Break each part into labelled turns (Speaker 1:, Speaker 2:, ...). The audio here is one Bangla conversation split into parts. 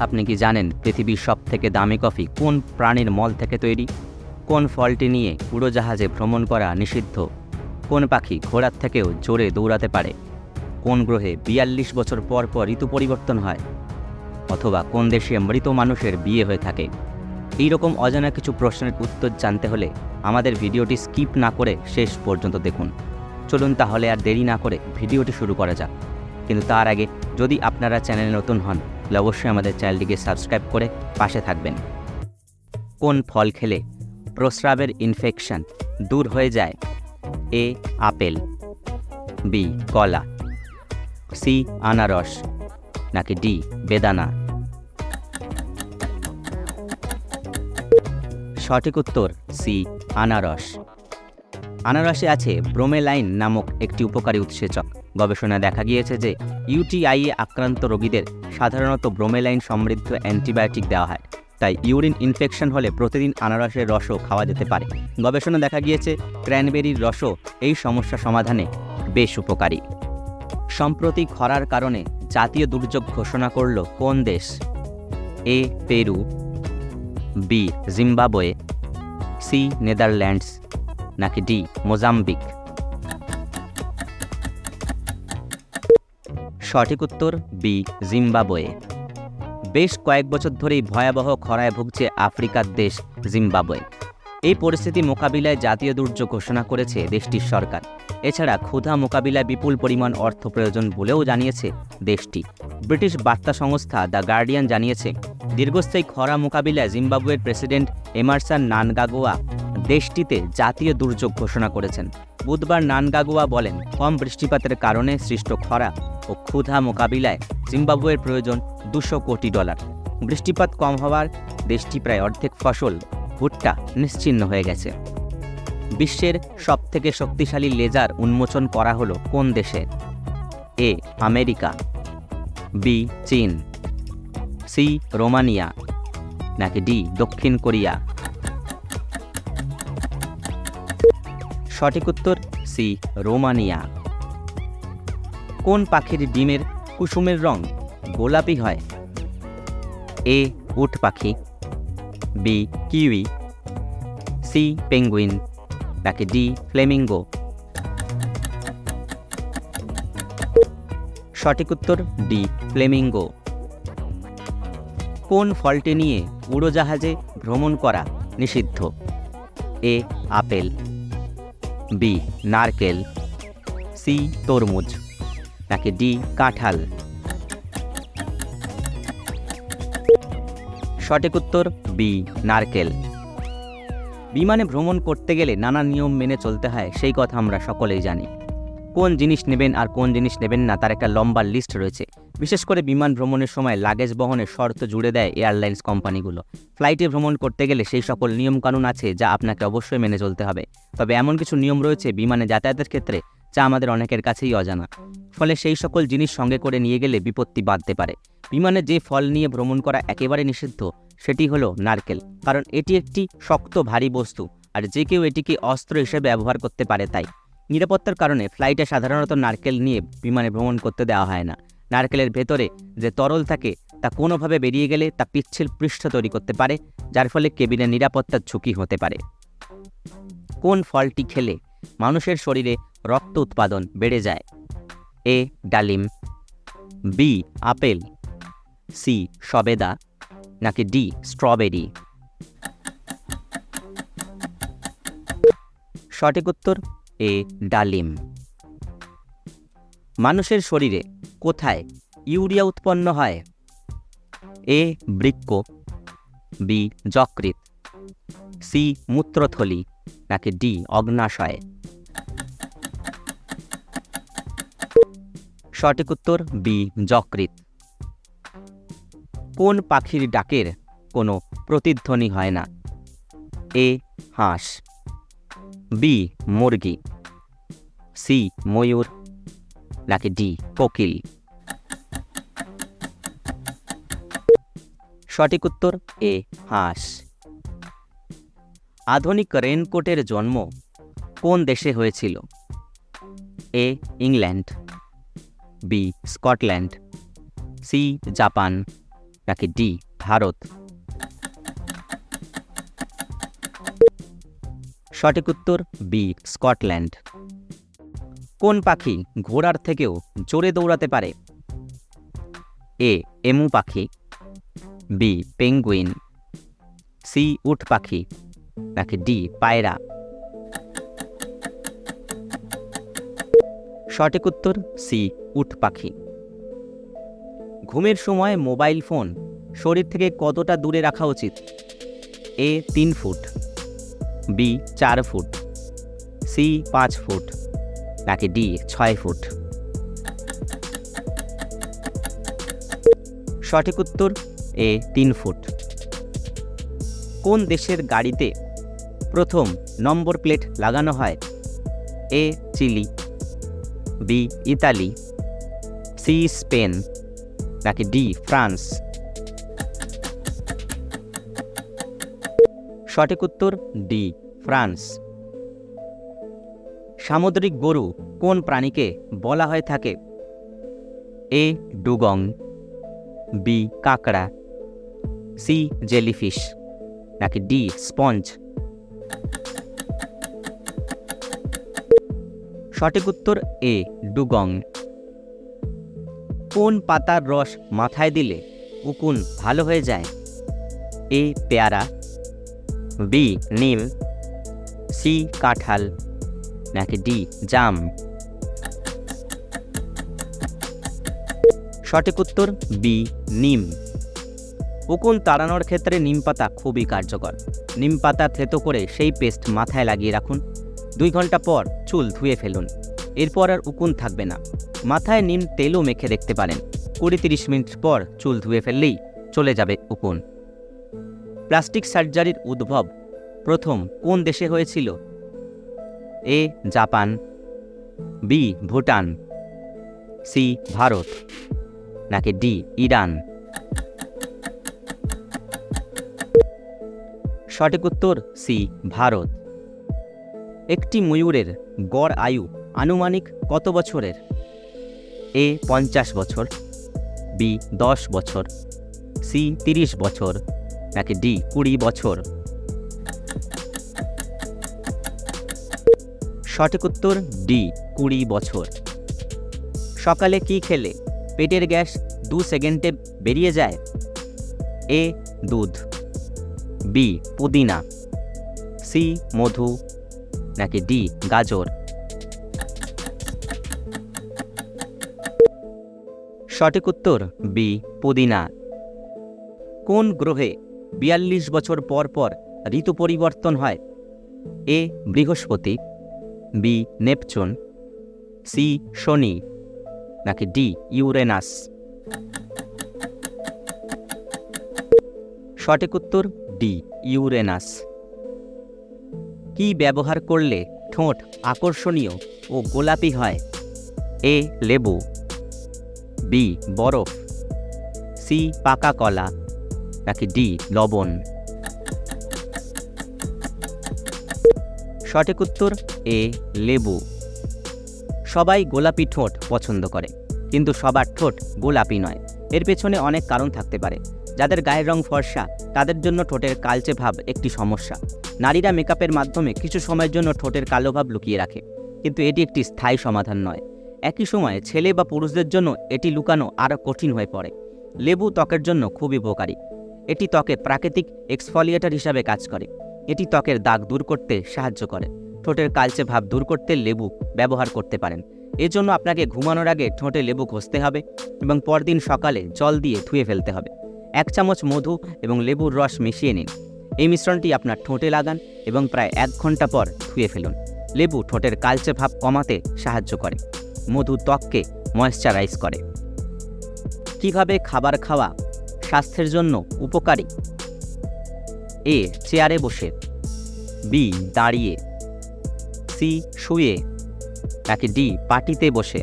Speaker 1: আপনি কি জানেন পৃথিবীর সব থেকে দামি কফি কোন প্রাণীর মল থেকে তৈরি? কোন ফলটি নিয়ে উড়োজাহাজে ভ্রমণ করা নিষিদ্ধ? কোন পাখি ঘোড়ার থেকেও জোরে দৌড়াতে পারে? কোন গ্রহে বিয়াল্লিশ বছর পর পর ঋতু পরিবর্তন হয়? অথবা কোন দেশে মৃত মানুষের বিয়ে হয়ে থাকে? এই রকম অজানা কিছু প্রশ্নের উত্তর জানতে হলে আমাদের ভিডিওটি স্কিপ না করে শেষ পর্যন্ত দেখুন। চলুন তাহলে আর দেরি না করে ভিডিওটি শুরু করা যাক। কিন্তু তার আগে যদি আপনারা চ্যানেলে নতুন হন তাহলে অবশ্যই আমাদের চ্যানেলটিকে সাবস্ক্রাইব করে পাশে থাকবেন। কোন ফল খেলে প্রস্রাবের ইনফেকশন দূর হয়ে যায়? এ, আপেল, বি, কলা, সি, আনারস, নাকি ডি, বেদানা? সঠিক উত্তর, সি, আনারস। আনারসে আছে ব্রোমেলাইন নামক একটি উপকারী উৎসেচক। গবেষণায় দেখা গিয়েছে যে ইউটিআইয়ে আক্রান্ত রোগীদের সাধারণত ব্রোমেলাইন সমৃদ্ধ অ্যান্টিবায়োটিক দেওয়া হয়। তাই ইউরিন ইনফেকশন হলে প্রতিদিন আনারসের রসও খাওয়া যেতে পারে। গবেষণা দেখা গিয়েছে, ক্র্যানবেরির রসও এই সমস্যা সমাধানে বেশ উপকারী। সম্প্রতি খরার কারণে জাতীয় দুর্যোগ ঘোষণা করল কোন দেশ? A, Peru, B, Zimbabwe, C, Netherlands, নাকি ডি, মোজাম্বিক? সঠিক উত্তর, বি, জিম্বাবয়ে। বেশ কয়েক বছর ধরেই ভয়াবহ খরায় ভুগছে আফ্রিকার দেশ জিম্বাবয়ে। এই পরিস্থিতি মোকাবিলায় জাতীয় দুর্যোগ ঘোষণা করেছে দেশটির সরকার। এছাড়া ক্ষুধা মোকাবিলায় বিপুল পরিমাণ অর্থ প্রয়োজন বলেও জানিয়েছে দেশটি। ব্রিটিশ বার্তা সংস্থা দ্য গার্ডিয়ান জানিয়েছে, দীর্ঘস্থায়ী খরা মোকাবিলায় জিম্বাবুয়ের প্রেসিডেন্ট এমারসান নানগাগোয়া দেশটিতে জাতীয় দুর্যোগ ঘোষণা করেছেন। বুধবার নানগাগোয়া বলেন, কম বৃষ্টিপাতের কারণে সৃষ্ট খরা ও ক্ষুধা মোকাবিলায় জিম্বাবুয়ের প্রয়োজন দুশো কোটি ডলার। বৃষ্টিপাত কম হওয়ার দেশটি প্রায় অর্ধেক ফসল ভুট্টা নিশ্চিন্ন হয়ে গেছে। বিশ্বের সবথেকে শক্তিশালী লেজার উন্মোচন করা হলো কোন দেশে? এ, আমেরিকা, বি, চীন, সি, রোমানিয়া, নাকি ডি, দক্ষিণ কোরিয়া? সঠিক উত্তর সি, রোমানিয়া। কোন পাখির ডিমের কুসুমের রং গোলাপি হয়? এ, উট পাখি, বি, কিউই, সি, পেঙ্গুইন নাকি ডি, ফ্লেমিঙ্গো। সঠিক উত্তর ডি, ফ্লেমিঙ্গো। কোন ফলটি নিয়ে উড়োজাহাজে ভ্রমণ করা নিষিদ্ধ? A, apple. বি নারকেল সি তরমুজ, নাকি ডি কাঁঠাল? সঠিক উত্তর বি নারকেল। বিমানে ভ্রমণ করতে গেলে নানা নিয়ম মেনে চলতে হয়, সেই কথা আমরা সকলেই জানি। কোন জিনিস নেবেন আর কোন জিনিস নেবেন না, তার একটা লম্বা লিস্ট রয়েছে। বিশেষ করে বিমান ভ্রমণের সময় লাগেজ বহনের শর্ত জুড়ে দেয় এয়ারলাইন্স কোম্পানিগুলো। ফ্লাইটে ভ্রমণ করতে গেলে সেই সকল নিয়মকানুন আছে যা আপনাকে অবশ্যই মেনে চলতে হবে। তবে এমন কিছু নিয়ম রয়েছে বিমানে যাতায়াতের ক্ষেত্রে যা আমাদের অনেকের কাছেই অজানা। ফলে সেই সকল জিনিস সঙ্গে করে নিয়ে গেলে বিপত্তি বাঁধতে পারে। বিমানে যে ফল নিয়ে ভ্রমণ করা একেবারে নিষিদ্ধ, সেটি হলো নারকেল। কারণ এটি একটি শক্ত, ভারী বস্তু, আর যে কেউ এটিকে অস্ত্র হিসেবে ব্যবহার করতে পারে তাই। নিরাপত্তার কারণে ফ্লাইটে সাধারণত নারকেল নিয়ে বিমানে ভ্রমণ করতে দেওয়া হয় না। নারকেলের ভেতরে যে তরল থাকে, তা কোনোভাবে বেরিয়ে গেলে তা পিচ্ছিল পৃষ্ঠ তৈরি করতে পারে, যার ফলে কেবিনের নিরাপত্তার ঝুঁকি হতে পারে। কোন ফলটি খেলে মানুষের শরীরে রক্ত উৎপাদন বেড়ে যায়? এ, ডালিম, বি, আপেল, সি, সবেদা, নাকি ডি, স্ট্রবেরি? সঠিক উত্তর এ ডালিম। মানুষের শরীরে কোথায় ইউরিয়া উৎপন্ন হয়? এ বৃক্ক, বি যকৃত সি মূত্রথলি, নাকি ডি অগ্নাশয়? সঠিক উত্তর বি যকৃত কোন পাখির ডাকের কোনো প্রতিধ্বনি হয় না? এ হাঁস বি মুরগি। সি ময়ূর। নাকি ডি কোকিল। সঠিক উত্তর, এ, হাঁস। আধুনিক রেনকোটের জন্ম কোন দেশে হয়েছিল? A, England. B, Scotland. C, Japan. নাকি ডি, ভারত। সঠিক উত্তর বি স্কটল্যান্ড। কোন পাখি ঘোড়ার থেকেও জোরে দৌড়াতে পারে? এ এমু পাখি। B penguin. সি উট পাখি। নাকি ডি পায়রা। সঠিক উত্তর সি উট পাখি। ঘুমের সময় মোবাইল ফোন শরীর থেকে কতটা দূরে রাখা উচিত? এ তিন ফুট। বি চার ফুট, সি পাঁচ ফুট, নাকি ডি ছয় ফুট? সঠিক উত্তর, এ তিন ফুট। কোন দেশের গাড়িতে প্রথম নম্বর প্লেট লাগানো হয়? A Chile, B Italy, C Spain, নাকি ডি ফ্রান্স? সঠিক উত্তর ডি ফ্রান্স। সামুদ্রিক গরু কোন প্রাণীকে বলা হয়ে থাকে? A dugong. বি কাঁকড়া। C jellyfish. নাকি ডি স্পঞ্জ। সঠিক উত্তর এ ডুগং। কোন পাতার রস মাথায় দিলে উকুন ভালো হয়ে যায়? এ পেয়ারা। বি নিম। সি কাঁঠাল। নাকি ডি জাম। সঠিক উত্তর বি নিম। উকুন তাড়ানোর ক্ষেত্রে নিম পাতা খুবই কার্যকর। নিম পাতা থেতো করে সেই পেস্ট মাথায় লাগিয়ে রাখুন। দুই ঘণ্টা পর চুল ধুয়ে ফেলুন। এরপর আর উকুন থাকবে না। মাথায় নিম তেলও মেখে দেখতে পারেন। কুড়ি তিরিশ মিনিট পর চুল ধুয়ে ফেললেই চলে যাবে উকুন। প্লাস্টিক সার্জারির উদ্ভব প্রথম কোন দেশে হয়েছিল? A, Japan, B, Bhutan, C, Bharat, নাকি ডি, ইরান? সঠিক উত্তর, সি, ভারত। একটি ময়ূরের গড় আয়ু আনুমানিক কত বছরের? এ, পঞ্চাশ বছর, বি, দশ বছর, সি, তিরিশ বছর নাকি ডি, কুড়ি বছর। সঠিক উত্তর, ডি, কুড়ি বছর। সকালে কি খেলে? পেটের গ্যাস দু সেকেন্ডে বেরিয়ে যায়? এ, দুধ। বি, পুদিনা। সি, মধু। নাকি ডি, গাজর। সঠিক উত্তর, বি, পুদিনা। কোন গ্রহে বিয়াল্লিশ বছর পর পর ঋতু পরিবর্তন হয়। এ বৃহস্পতি, বি নেপচুন, সি শনি, নাকি ডি ইউরেনাস? সঠিক উত্তর, ডি ইউরেনাস। কি ব্যবহার করলে ঠোঁট আকর্ষণীয় ও গোলাপি হয়? এ লেবু, বি বরফ, সি পাকা কলা। নাকি ডি, লবণ। সঠিক উত্তর, এ, লেবু। সবাই গোলাপি ঠোঁট পছন্দ করে, কিন্তু সবার ঠোঁট গোলাপি নয়। এর পেছনে অনেক কারণ থাকতে পারে। যাদের গায়ের রং ফর্সা, তাদের জন্য ঠোঁটের কালচে ভাব একটি সমস্যা। নারীরা মেকআপের মাধ্যমে কিছু সময়ের জন্য ঠোঁটের কালো ভাব লুকিয়ে রাখে, কিন্তু এটি একটি স্থায়ী সমাধান নয়। একই সময়ে ছেলে বা পুরুষদের জন্য এটি লুকানো আরও কঠিন হয়ে পড়ে। লেবু ত্বকের জন্য খুবই উপকারী। এটি ত্বকে প্রাকৃতিক এক্সফলিয়েটার হিসাবে কাজ করে। এটি ত্বকের দাগ দূর করতে সাহায্য করে। ঠোঁটের কালচে ভাব দূর করতে লেবু ব্যবহার করতে পারেন। এজন্য আপনাকে ঘুমানোর আগে ঠোঁটে লেবু ঘষতে হবে এবং পরদিন সকালে জল দিয়ে ধুয়ে ফেলতে হবে। এক চামচ মধু এবং লেবুর রস মিশিয়ে নিন। এই মিশ্রণটি আপনার ঠোঁটে লাগান এবং প্রায় এক ঘণ্টা পর ধুয়ে ফেলুন। লেবু ঠোঁটের কালচে ভাব কমাতে সাহায্য করে। মধু ত্বককে ময়েশ্চারাইজ করে। কীভাবে খাবার খাওয়া স্বাস্থ্যের জন্য উপকারী। এ, চেয়ারে বসে। বি, দাঁড়িয়ে। সি, শুয়ে। নাকি ডি পাটিতে বসে।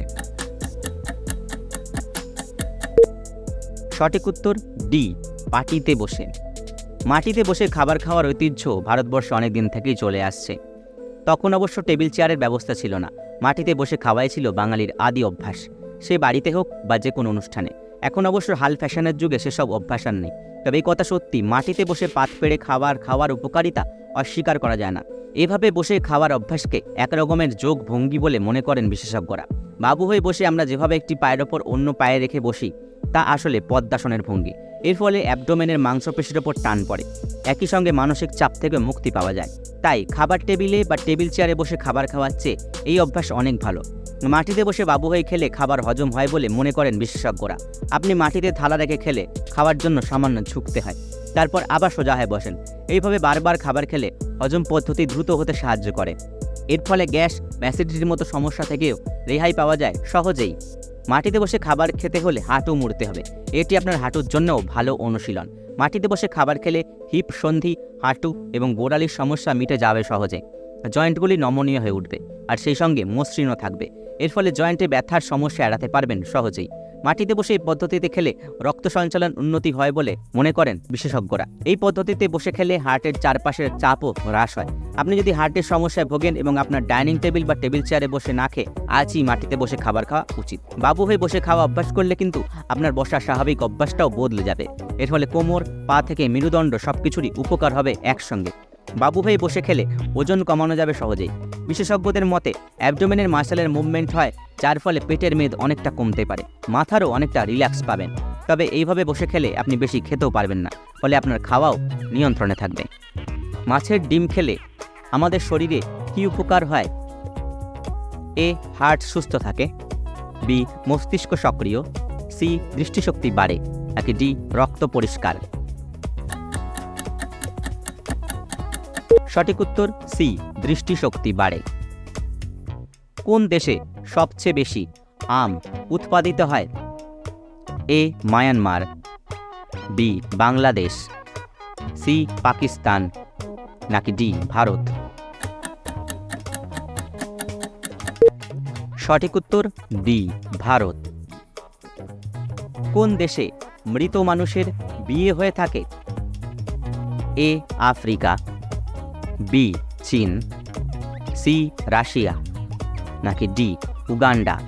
Speaker 1: সঠিক উত্তর, ডি পাটিতে বসে। মাটিতে বসে খাবার খাওয়ার ঐতিহ্য ভারতবর্ষে অনেক দিন থেকেই চলে আসছে। তখন অবশ্য টেবিল চেয়ারের ব্যবস্থা ছিল না। মাটিতে বসে খাওয়াই ছিল বাঙালির আদি অভ্যাস। সে বাড়িতে হোক বা যে কোনো অনুষ্ঠানে। এখন অবশ্য হাল ফ্যাশনের যুগে সেসব অভ্যাস আর নেই। তবে এই কথা সত্যি, মাটিতে বসে পাত পেড়ে খাবার খাওয়ার উপকারিতা অস্বীকার করা যায় না। এভাবে বসে খাওয়ার অভ্যাসকে এক রকমের যোগ ভঙ্গি বলে মনে করেন বিশেষজ্ঞরা। বাবু হয়ে বসে আমরা যেভাবে একটি পায়ের ওপর অন্য পায়ে রেখে বসি, তা আসলে পদ্মাসনের ভঙ্গি। এর ফলে অ্যাবডোমেনের মাংসপেশির ওপর টান পড়ে। একই সঙ্গে মানসিক চাপ থেকে মুক্তি পাওয়া যায়। তাই খাবার টেবিলে বা টেবিল চেয়ারে বসে খাবার খাওয়ার চেয়ে এই অভ্যাস অনেক ভালো। মাটিতে বসে বাবু হয়ে খেলে খাবার হজম হয় বলে মনে করেন বিশেষজ্ঞরা। আপনি মাটিতে থালা রেখে খেলে খাওয়ার জন্য সামান্য ঝুঁকতে হয়। তারপর আবার সোজা হয়ে বসেন। এইভাবে বারবার খাবার খেলে হজম পদ্ধতি দ্রুত হতে সাহায্য করে। এর ফলে গ্যাস, অ্যাসিডিটির মতো সমস্যা থেকেও রেহাই পাওয়া যায় সহজেই। মাটিতে বসে খাবার খেতে হলে হাঁটু মুড়তে হবে। এটি আপনার হাঁটুর জন্যও ভালো অনুশীলন। মাটিতে বসে খাবার খেলে হিপ, সন্ধি, হাঁটু এবং গোড়ালির সমস্যা মিটে যাবে সহজে। জয়েন্টগুলি নমনীয় হয়ে উঠবে, আর সেই সঙ্গে মসৃণও থাকবে। এর ফলে জয়েন্টে ব্যথার সমস্যা এড়াতে পারবেন সহজেই। মাটিতে বসে এই পদ্ধতিতে খেলে রক্ত সঞ্চালন উন্নতি হয় বলে মনে করেন বিশেষজ্ঞরা। এই পদ্ধতিতে বসে খেলে হার্টের চারপাশের চাপও হ্রাস হয়। আপনি যদি হার্টের সমস্যায় ভোগেন এবং আপনার ডাইনিং টেবিল বা টেবিল চেয়ারে বসে না খেয়ে আজই মাটিতে বসে খাবার খাওয়া উচিত। বাবু হয়ে বসে খাওয়া অভ্যাস করলে কিন্তু আপনার বসার স্বাভাবিক অভ্যাসটাও বদলে যাবে। এর ফলে কোমর, পা থেকে মেরুদণ্ড সব কিছুরই উপকার হবে একসঙ্গে। বাবু হয়ে বসে খেলে ওজন কমানো যাবে সহজেই। বিশেষজ্ঞদের মতে অ্যাবডোমেনের মাসেলের মুভমেন্ট হয়, যার ফলে পেটের মেদ অনেকটা কমতে পারে, মাথারও অনেকটা রিল্যাক্স পাবেন। তবে এইভাবে বসে খেলে আপনি বেশি খেতেও পারবেন না, ফলে আপনার খাওয়াও নিয়ন্ত্রণে থাকবে। মাছের ডিম খেলে আমাদের শরীরে কী উপকার হয়? এ, হার্ট সুস্থ থাকে। বি, মস্তিষ্ক সক্রিয়। সি, দৃষ্টিশক্তি বাড়ে। নাকি ডি, রক্ত পরিষ্কার। সঠিক উত্তর সি, দৃষ্টিশক্তি বাড়ে। কোন দেশে সবচেয়ে বেশি আম উৎপাদিত হয়? A, Myanmar, B, Bangladesh, C, Pakistan, নাকি ডি, ভারত? সঠিক উত্তর ডি, ভারত। কোন দেশে মৃত মানুষের বিয়ে হয়ে থাকে? এ, আফ্রিকা বি, চীন, সি, রাশিয়া, নাকি ডি, উগান্ডা?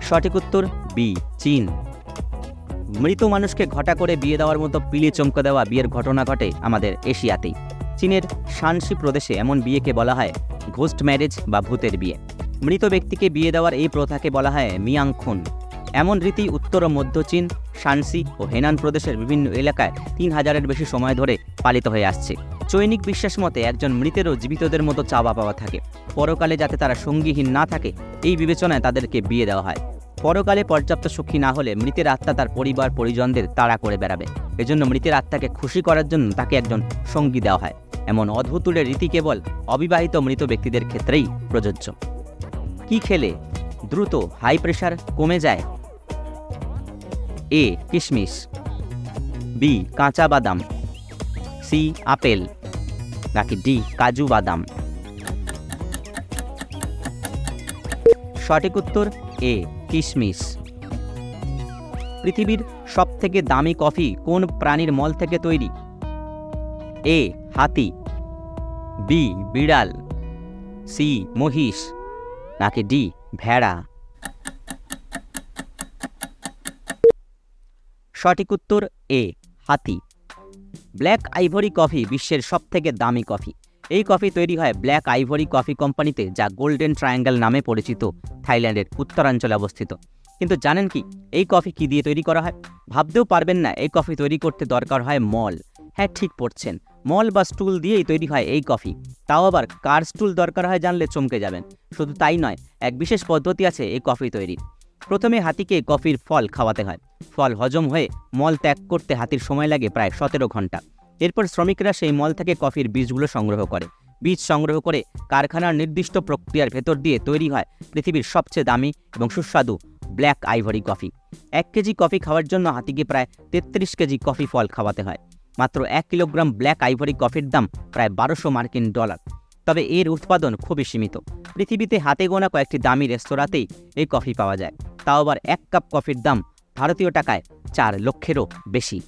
Speaker 1: সঠিক উত্তর বি, চীন। মৃত মানুষকে ঘটা করে বিয়ে দেওয়ার মতো পিলে চমকে দেওয়া বিয়ের ঘটনা ঘটে আমাদের এশিয়াতেই। চীনের শানসি প্রদেশে এমন বিয়েকে বলা হয় ঘোস্ট ম্যারেজ বা ভূতের বিয়ে। মৃত ব্যক্তিকে বিয়ে দেওয়ার এই প্রথাকে বলা হয় মিয়াংখুন। এমন রীতি উত্তর ও মধ্য চীন শানসি ও হেনান প্রদেশের বিভিন্ন এলাকায় তিন হাজারের বেশি সময় ধরে পালিত হয়ে আসছে। চৈনিক বিশ্বাস মতে একজন মৃতেরও জীবিতদের মতো চাওয়া পাওয়া থাকে। পরকালে যাতে তারা সঙ্গীহীন না থাকে, এই বিবেচনায় তাদেরকে বিয়ে দেওয়া হয়। পরকালে পর্যাপ্ত সুখী না হলে মৃতের আত্মা তার পরিবার, পরিজনদের তাড়া করে বেড়াবে। এজন্য মৃতের আত্মাকে খুশি করার জন্য তাকে একজন সঙ্গী দেওয়া হয়। এমন অদ্ভুতুরের রীতি কেবল অবিবাহিত মৃত ব্যক্তিদের ক্ষেত্রেই প্রযোজ্য। কি খেলে? দ্রুত হাই প্রেশার কমে যায় এ কিশমিশ বি কাঁচা বাদাম সি আপেল নাকি ডি কাজু বাদাম সঠিক উত্তর এ কিশমিশ পৃথিবীর সবথেকে দামি কফি কোন প্রাণীর মল থেকে তৈরি? এ হাতি. বি বিড়াল. সি মহিষ. নাকি ডি ভেড়া? সঠিক উত্তর এ, হাতি। ব্ল্যাক আইভরি কফি বিশ্বের সবথেকে দামি কফি। এই কফি তৈরি হয় ব্ল্যাক আইভরি কফি কোম্পানিতে যা গোল্ডেন ট্রায়াঙ্গেল নামে পরিচিত থাইল্যান্ডের উত্তরাঞ্চলে অবস্থিত। কিন্তু জানেন কি, এই কফি কি দিয়ে তৈরি করা হয়? ভাবতেও পারবেন না, এই কফি তৈরি করতে দরকার হয় মল। হ্যাঁ ঠিক পড়ছেন মল বা স্টুল দিয়েই তৈরি হয় এই কফি। তাও আবার কার স্টুল দরকার হয় জানলে চমকে যাবেন। শুধু তাই নয়, এক বিশেষ পদ্ধতি আছে এই কফি তৈরির। প্রথমে হাতিকে কফির ফল খাওয়াতে হয়। ফল হজম হয়ে মল ত্যাগ করতে হাতির সময় লাগে প্রায় সতেরো ঘণ্টা। এরপর শ্রমিকরা সেই মল থেকে কফির বীজগুলো সংগ্রহ করে। বীজ সংগ্রহ করে কারখানার নির্দিষ্ট প্রক্রিয়ার ভেতর দিয়ে তৈরি হয় পৃথিবীর সবচেয়ে দামি এবং সুস্বাদু ব্ল্যাক আইভরি কফি। এক কেজি কফি খাওয়ার জন্য হাতিকে প্রায় তেত্রিশ কেজি কফি ফল খাওয়াতে হয়। মাত্র এক কিলোগ্রাম ব্ল্যাক আইভরি কফির দাম প্রায় বারোশো মার্কিন ডলার। তবে এর উৎপাদন খুবই সীমিত। পৃথিবীতে হাতে গোনা কয়েকটি দামি রেস্তোরাঁতেই এই কফি পাওয়া যায়। তাও আবার এক কাপ কফির দাম ভারতীয় টাকায় চার লক্ষেরও বেশি।